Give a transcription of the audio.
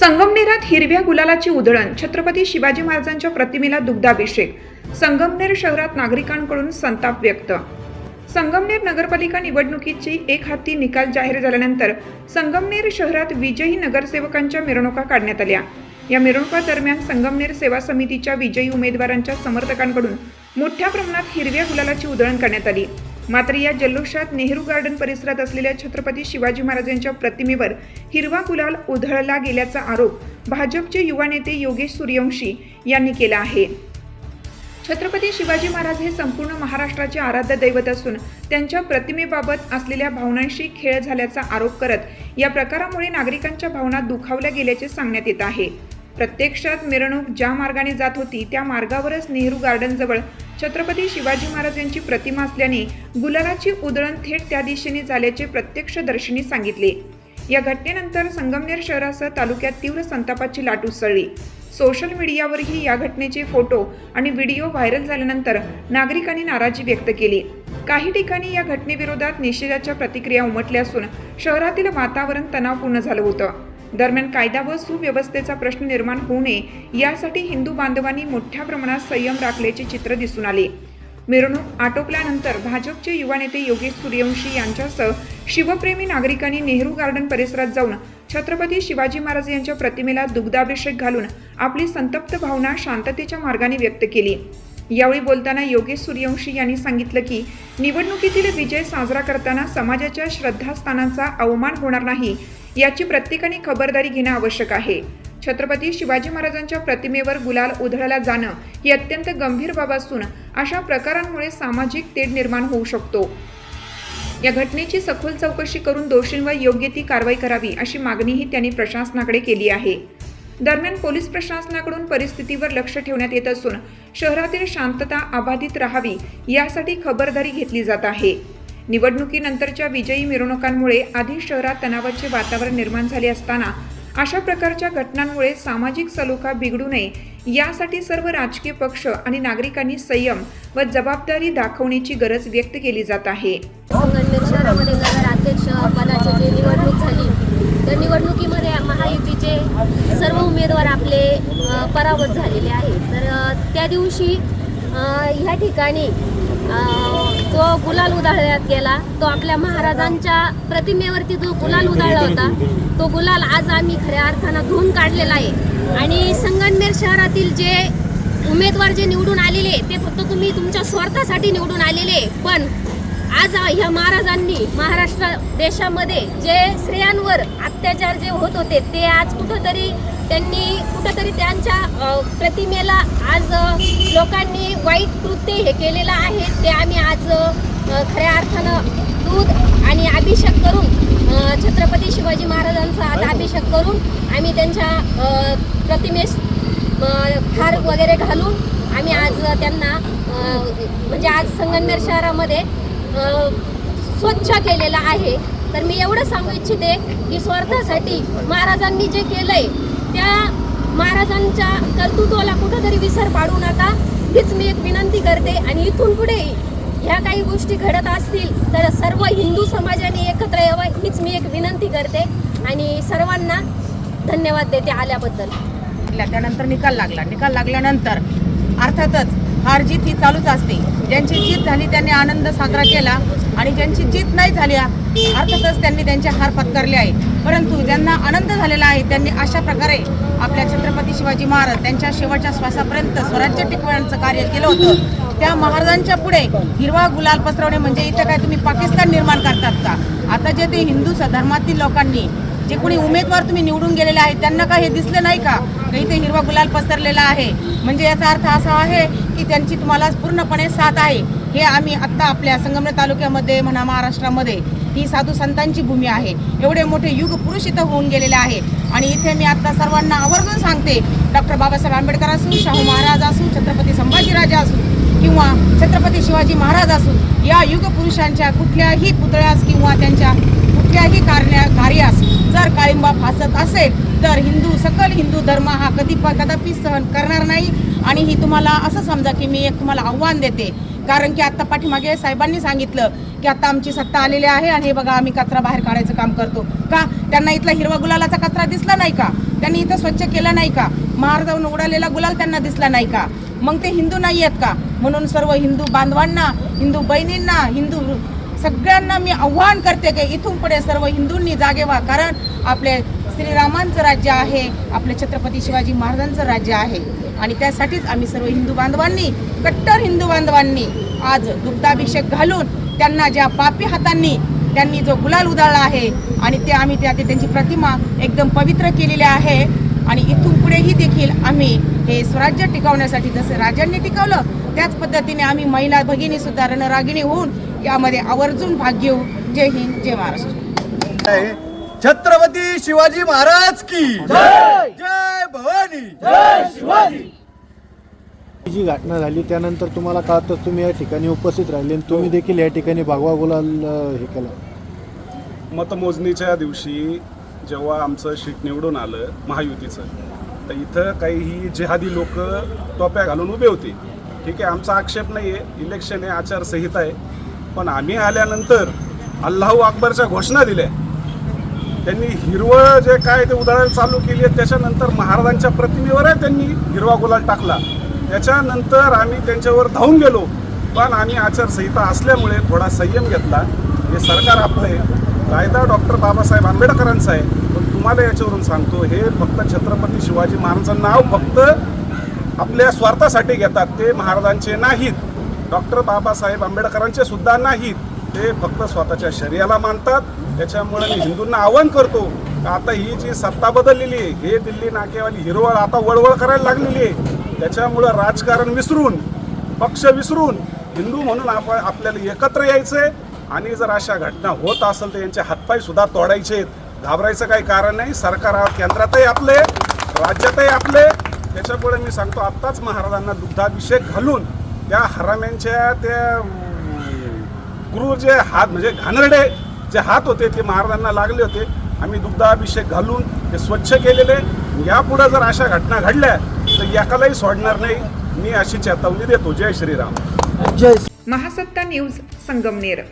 संगमनेरात हिरव्या गुलालाची उधळण. छत्रपती शिवाजी महाराजांच्या प्रतिमेला दुग्धाभिषेक. संगमनेर शहरात नागरिकांकडून संताप व्यक्त. संगमनेर नगरपालिका निवडणुकीची एक हाती निकाल जाहीर झाल्यानंतर संगमनेर शहरात विजयी नगरसेवकांच्या मिरवणुका काढण्यात आल्या. या मिरवणुका दरम्यान संगमनेर सेवा समितीच्या विजयी उमेदवारांच्या समर्थकांकडून मोठ्या प्रमाणात हिरव्या गुलालाची उधळण करण्यात आली. मात्र या जल्लोषात नेहरू गार्डन परिसरात असलेल्या छत्रपती शिवाजी महाराजांच्या प्रतिमेवर हिरवा गुलाल उधळला गेल्याचा आरोप भाजपचे युवा नेते योगेश सूर्यवंशी यांनी केला आहे. छत्रपती शिवाजी महाराज हे संपूर्ण महाराष्ट्राचे आराध्य दैवत असून त्यांच्या प्रतिमेबाबत असलेल्या भावनांशी खेळ झाल्याचा आरोप करत या प्रकारामुळे नागरिकांच्या भावना दुखावल्या गेल्याचे सांगण्यात येत आहे. प्रत्यक्षात मिरवणूक ज्या मार्गाने जात होती त्या मार्गावरच नेहरू गार्डनजवळ छत्रपती शिवाजी महाराज यांची प्रतिमा असल्याने गुलालाची उधळण थेट त्या दिशेने झाल्याचे प्रत्यक्षदर्शींनी सांगितले. या घटनेनंतर संगमनेर शहरासह तालुक्यात तीव्र संतापाची लाट उसळली. सोशल मीडियावरही या घटनेचे फोटो आणि व्हिडिओ व्हायरल झाल्यानंतर नागरिकांनी नाराजी व्यक्त केली. काही ठिकाणी या घटनेविरोधात निषेधाच्या प्रतिक्रिया उमटल्या असून शहरातील वातावरण तणावपूर्ण झालं होतं. दरम्यान कायदा व सुव्यवस्थेचा प्रश्न निर्माण होऊ नये यासाठी हिंदू बांधवांनी मोठ्या प्रमाणात संयम राखल्याचे चित्र दिसून आले. मिरवणूक आटोपल्यानंतर भाजपचे युवा नेते योगेश सूर्यवंशी यांच्यासह शिवप्रेमी नागरिकांनी नेहरू गार्डन परिसरात जाऊन छत्रपती शिवाजी महाराज यांच्या प्रतिमेला दुग्धाभिषेक घालून आपली संतप्त भावना शांततेच्या मार्गाने व्यक्त केली. यावेळी बोलताना योगेश सूर्यवंशी यांनी सांगितलं की निवडणुकीतील विजय साजरा करताना समाजाच्या श्रद्धास्थानांचा अवमान होणार नाही याची प्रत्येकाने खबरदारी घेणं आवश्यक आहे. छत्रपती शिवाजी महाराजांच्या प्रतिमेवर गुलाल उधळला जाणं ही अत्यंत गंभीर बाब असून अशा प्रकारांमुळे सामाजिक तेढ निर्माण होऊ शकतो. या घटनेची सखोल चौकशी करून दोषींवर योग्य ती कारवाई करावी अशी मागणीही त्यांनी प्रशासनाकडे केली आहे. दरम्यान पोलीस प्रशासनाकडून परिस्थितीवर लक्ष ठेवण्यात येत असून शहरातील शांतता अबाधित राहावी यासाठी खबरदारी घेतली जात आहे. निवडणुकीनंतरच्या विजयी मिरवणुकांमुळे आधी शहरात तणावाचे वातावरण निर्माण झाले असताना अशा प्रकारच्या घटनांमुळे सामाजिक सलोखा बिघडू नये यासाठी सर्व राजकीय पक्ष आणि नागरिकांनी संयम व जबाबदारी दाखवण्याची गरज व्यक्त केली जात आहे. संगमनेर शहरामध्ये नगराध्यक्ष पदाची जी निवडणूक झाली त्या निवडणुकीमध्ये महायुतीचे सर्व उमेदवार आपले पराभूत झालेले आहेत. तर त्या दिवशी ह्या ठिकाणी जो गुलाल उधळण्यात गेला. तो आपल्या महाराजांच्या प्रतिमेवरती जो गुलाल उधळला होता तो गुलाल आज आम्ही खऱ्या अर्थानं धुवून काढलेला आहे. आणि संगमनेर शहरातील जे उमेदवार जे निवडून आलेले ते फक्त तुम्ही तुमच्या स्वार्थासाठी निवडून आलेले पण आज ह्या महाराजांनी महाराष्ट्र देशामध्ये जे स्त्रियांवर अत्याचार जे होत होते ते आज कुठंतरी त्यांनी कुठंतरी त्यांच्या प्रतिमेला आज लोकांनी वाईट कृत्य हे केलेलं आहे. ते आम्ही आज खऱ्या अर्थानं दूध आणि अभिषेक करून छत्रपती शिवाजी महाराजांचा आज अभिषेक करून आम्ही त्यांच्या प्रतिमेस हार वगैरे घालून आम्ही आज त्यांना म्हणजे आज संगमनेर शहरामध्ये स्वच्छ केलेलं आहे. तर मी एवढं सांगू इच्छिते की स्वार्थासाठी महाराजांनी जे केलंय त्या महाराजांच्या कर्तृत्वाला कुठंतरी विसर पाडू नका. हीच मी एक विनंती करते. आणि इथून पुढे ह्या काही गोष्टी घडत असतील तर सर्व हिंदू समाजाने एकत्र यावं हीच मी एक विनंती करते. आणि सर्वांना धन्यवाद देते आल्याबद्दल. त्यानंतर निकाल लागला. निकाल लागल्यानंतर अर्थातच हार जीत ही चालूच असते. ज्यांची जीत झाली त्यांनी आनंद साजरा केला. आणि ज्यांची जीत नाही झाली अर्थातच त्यांनी त्यांचे हार पत्करले आहे परंतु ज्यांना आनंद झालेला आहे त्यांनी अशा प्रकारे आपल्या छत्रपती शिवाजी महाराज त्यांच्या शेवटच्या श्वासापर्यंत स्वराज्य टिकवण्याचं कार्य केलं होतं. त्या महाराजांच्या पुढे हिरवा गुलाल पसरवणे म्हणजे इथं काय तुम्ही पाकिस्तान निर्माण करतात का? आता जे ते हिंदू स- धर्मातील लोकांनी जे कोणी उमेदवार तुम्ही निवडून गेलेले आहेत त्यांना का हे दिसलं नाही का इथे हिरवा गुलाल पसरलेला आहे? म्हणजे याचा अर्थ असा आहे की त्यांची तुम्हाला पूर्णपणे साथ आहे. हे आम्ही आत्ता आपल्या संगमनेर तालुक्यामध्ये म्हणा महाराष्ट्रामध्ये ही साधू संतांची भूमी आहे. एवढे मोठे युग पुरुष इथं होऊन गेलेले आहे. आणि इथे मी आता सर्वांना आवर्जून सांगते डॉक्टर बाबासाहेब आंबेडकर असू शाहू महाराज असू छत्रपती संभाजीराजे असू किंवा छत्रपती शिवाजी महाराज असू या युग पुरुषांच्या कुठल्याही पुतळ्यास किंवा त्यांच्या कुठल्याही कार्या कार्यास जर काळिंबा फासत असेल तर हिंदू सकल हिंदू धर्म हा कधी कदापि सहन करणार नाही. आणि ही तुम्हाला असं समजा की मी एक तुम्हाला आव्हान देते. कारण की आत्ता पाठीमागे साहेबांनी सांगितलं की आता आमची सत्ता आलेली आहे आणि हे बघा आम्ही कचरा बाहेर काढायचं काम करतो. का? त्यांना इथला हिरवा गुलालाचा कचरा दिसला नाही का? त्यांनी इथं स्वच्छ केलं नाही का? महार जाऊन उडालेला गुलाल त्यांना दिसला नाही का? मग ते हिंदू नाही आहेत का? म्हणून सर्व हिंदू बांधवांना हिंदू बहिणींना हिंदू सगळ्यांना मी आव्हान करते की इथून पुढे सर्व हिंदूंनी जागे व्हा. कारण आपले श्रीरामांचं राज्य आहे आपले छत्रपती शिवाजी महाराजांचं राज्य आहे. आणि त्यासाठीच आम्ही सर्व हिंदू बांधवांनी कट्टर हिंदू बांधवांनी आज दुग्धाभिषेक घालून त्यांना ज्या पापी हातांनी त्यांनी जो गुलाल उधळला आहे आणि ते आम्ही त्या त्यांची प्रतिमा एकदम पवित्र केलेली आहे. आणि इथून पुढेही देखील आम्ही हे स्वराज्य टिकवण्यासाठी जसं राजांनी टिकवलं त्याच पद्धतीने आम्ही महिला भगिनीसुद्धा रणरागिणी होऊन यामध्ये आवर्जून भाग घेऊ. जय हिंद जय महाराष्ट्र. छत्रपती शिवाजी महाराज की जय. भवानी. ही जी घटना झाली त्यानंतर तुम्हाला कळतं तुम्ही या ठिकाणी उपस्थित राहिले आणि तुम्ही देखील या ठिकाणी भगवा गुलाल अ, हे केलं. मतमोजणीच्या दिवशी जेव्हा आमचं शीट निवडून आलं महायुतीचं तर इथं काही ही जिहादी लोक टोप्या घालून उभे होते. ठीक आहे आमचा आक्षेप नाही आहे इलेक्शन आहे आचारसंहिता आहे. पण आम्ही आल्यानंतर अल्लाहू अकबरच्या घोषणा दिल्या. त्यांनी हिरवं जे काय ते उधळायला चालू केली आहे त्याच्यानंतर महाराजांच्या प्रतिमेवरही त्यांनी हिरवा गुलाल टाकला. त्याच्यानंतर आम्ही त्यांच्यावर धावून गेलो पण आम्ही आचारसंहिता असल्यामुळे थोडा संयम घेतला. हे सरकार आपलं आहे. कायदा डॉक्टर बाबासाहेब आंबेडकरांचा आहे. पण तुम्हाला याच्यावरून सांगतो हे फक्त छत्रपती शिवाजी महाराजांचं नाव फक्त आपल्या स्वार्थासाठी घेतात ते महाराजांचे नाहीत. डॉक्टर बाबासाहेब आंबेडकरांचे सुद्धा नाहीत ते फक्त स्वतःच्या शरीराला मानतात. त्याच्यामुळे मी हिंदूंना आवाहन करतो आता ही जी सत्ता बदललेली आहे हे दिल्ली नाकेवाली हिरवळ आता वळवळ करायला लागलेली आहे. त्याच्यामुळं राजकारण विसरून पक्ष विसरून हिंदू म्हणून आपण आपल्याला एकत्र यायचंय. आणि जर अशा घटना होत असेल तर यांचे हातपाय सुद्धा तोडायचे घाबरायचं काही कारण नाही. सरकार केंद्रातही आपले राज्यातही आपले. त्याच्यामुळे मी सांगतो आत्ताच महाराजांना दुग्धाभिषेक घालून त्या हराम्यांच्या त्या क्रूर जे हात म्हणजे घाणरडे जे हात होते ते महाराजांना लागले होते. आम्ही दुग्धाभिषेक घालून ते स्वच्छ केलेले. यापुढे जर अशा घटना घडल्या तर एकालाही सोडणार नाही. मी अशी चेतावणी देतो जय श्रीराम. जय महासत्ता न्यूज संगमनेर.